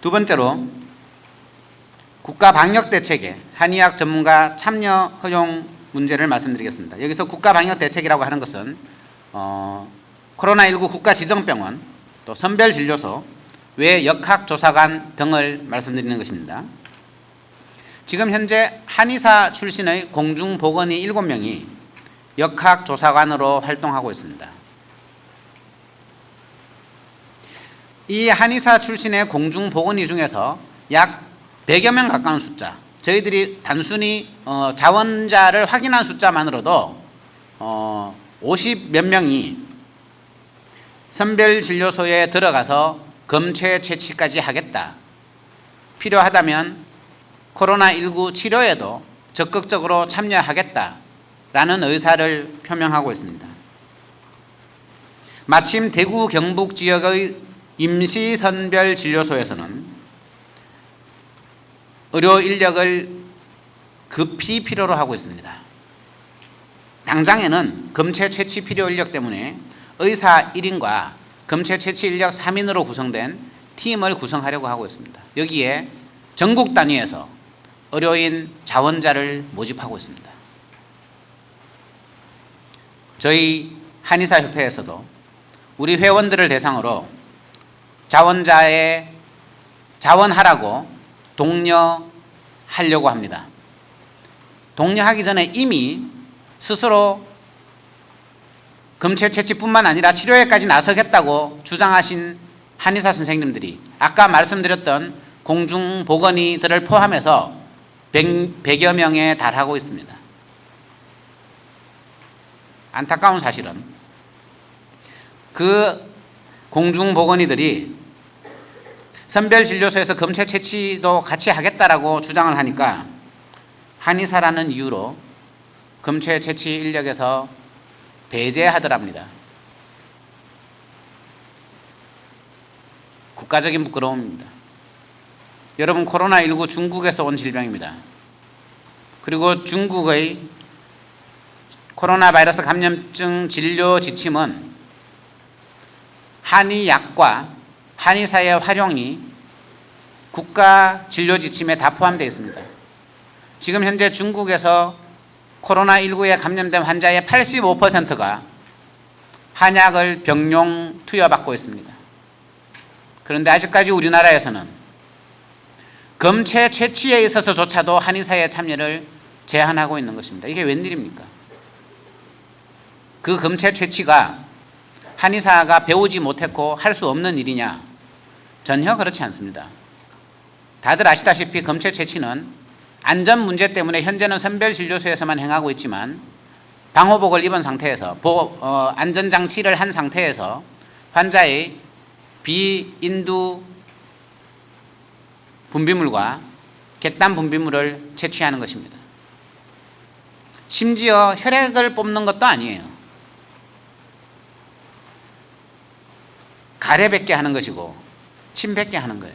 두 번째로 국가 방역 대책에 한의학 전문가 참여 허용 문제를 말씀드리겠습니다. 여기서 국가 방역 대책이라고 하는 것은 어, 코로나19 국가 지정병원 또 선별 진료소 외 역학 조사관 등을 말씀드리는 것입니다. 지금 현재 한의사 출신의 공중 보건의 7명이 역학 조사관으로 활동하고 있습니다. 이 한의사 출신의 공중 보건의 중에서 약 100여 명 가까운 숫자, 저희들이 단순히 어, 자원자를 확인한 숫자만으로도 어, 50 몇 명이 선별 진료소에 들어가서 검체 채취까지 하겠다. 필요하다면 코로나19 치료에도 적극적으로 참여하겠다 라는 의사를 표명하고 있습니다. 마침 대구 경북 지역의 임시선별 진료소에서는 의료 인력을 급히 필요로 하고 있습니다. 당장에는 검체 채취 필요 인력 때문에 의사 1인과 검체 채취 인력 3인으로 구성된 팀을 구성하려고 하고 있습니다. 여기에 전국 단위에서 의료인 자원자를 모집하고 있습니다. 저희 한의사 협회에서도 우리 회원들을 대상으로 자원자의 자원하라고 독려하려고 합니다. 독려하기 전에 이미 스스로 검체 채취뿐만 아니라 치료에까지 나서겠다고 주장하신 한의사 선생님들이 아까 말씀드렸던 공중보건의들을 포함해서 100, 여 명에 달하고 있습니다. 안타까운 사실은 그 공중보건의들이 선별진료소에서 검체 채취도 같이 하겠다라고 주장을 하니까 한의사라는 이유로 검체 채취 인력에서 배제하더랍니다. 국가적인 부끄러움입니다. 여러분 코로나19 중국에서 온 질병입니다. 그리고 중국의 코로나 바이러스 감염증 진료 지침은 한의약과 한의사의 활용이 국가 진료 지침에 다 포함되어 있습니다. 지금 현재 중국에서 코로나19에 감염된 환자의 85%가 한약을 병용 투여받고 있습니다. 그런데 아직까지 우리나라에서는 검체 채취에 있어서조차도 한의사의 참여를 제한하고 있는 것입니다. 이게 웬일입니까? 그 검체 채취가 한의사가 배우지 못했고 할 수 없는 일이냐? 전혀 그렇지 않습니다. 다들 아시다시피 검체 채취는 안전 문제 때문에 현재는 선별 진료소에서만 행하고 있지만 방호복을 입은 상태에서 보, 어, 안전장치를 한 상태에서 환자의 비인두 분비물과 객단 분비물을 채취하는 것입니다. 심지어 혈액을 뽑는 것도 아니에요. 가래뱉게 하는 것이고 침뱉게 하는 거예요.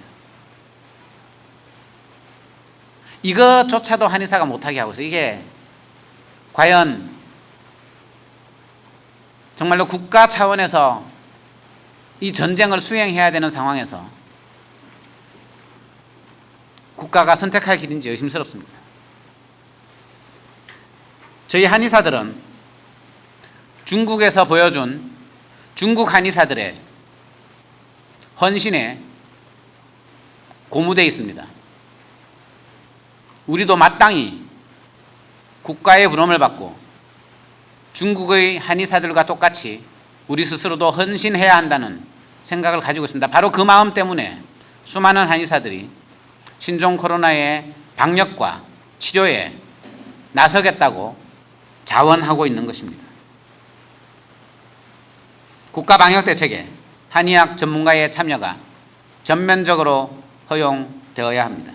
이것조차도 한의사가 못하게 하고 있어요. 이게 과연 정말로 국가 차원에서 이 전쟁을 수행해야 되는 상황에서 국가가 선택할 길인지 의심스럽습니다. 저희 한의사들은 중국에서 보여준 중국 한의사들의 헌신에 고무되어 있습니다. 우리도 마땅히 국가의 부름을 받고 중국의 한의사들과 똑같이 우리 스스로도 헌신해야 한다는 생각을 가지고 있습니다. 바로 그 마음 때문에 수많은 한의사들이 신종 코로나의 방역과 치료에 나서겠다고 자원하고 있는 것입니다. 국가 방역 대책에 한의학 전문가의 참여가 전면적으로 허용되어야 합니다.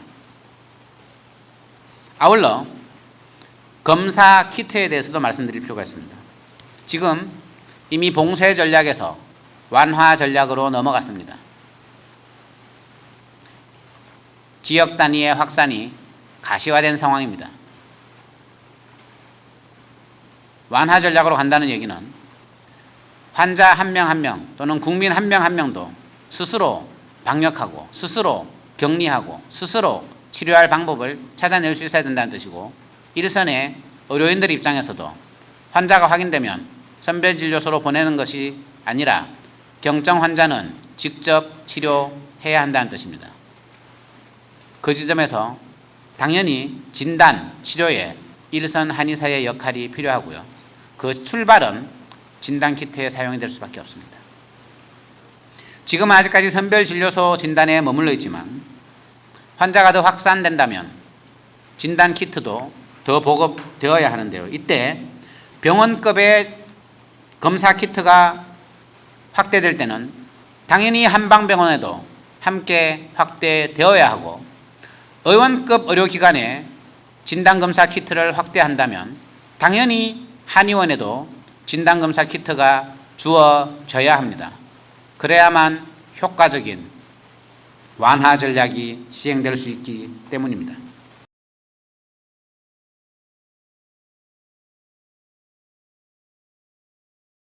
아울러 검사 키트에 대해서도 말씀드릴 필요가 있습니다. 지금 이미 봉쇄 전략에서 완화 전략으로 넘어갔습니다. 지역 단위의 확산이 가시화된 상황입니다. 완화 전략으로 간다는 얘기는 환자 한 명 한 명 또는 국민 한 명 한 명도 스스로 방역하고 스스로 격리하고 스스로 치료할 방법을 찾아낼 수 있어야 된다는 뜻이고 일선의 의료인들 입장에서도 환자가 확인되면 선별진료소로 보내는 것이 아니라 경증 환자는 직접 치료해야 한다는 뜻입니다. 그 지점에서 당연히 진단, 치료에 일선 한의사의 역할이 필요하고요. 그 출발은 진단 키트의 사용이 될 수밖에 없습니다. 지금 아직까지 선별진료소 진단에 머물러 있지만 환자가 더 확산된다면 진단 키트도 더 보급되어야 하는데요. 이때 병원급의 검사 키트가 확대될 때는 당연히 한방병원에도 함께 확대되어야 하고 의원급 의료기관에 진단검사 키트를 확대한다면 당연히 한의원에도 진단검사 키트가 주어져야 합니다. 그래야만 효과적인 완화 전략이 시행될 수 있기 때문입니다.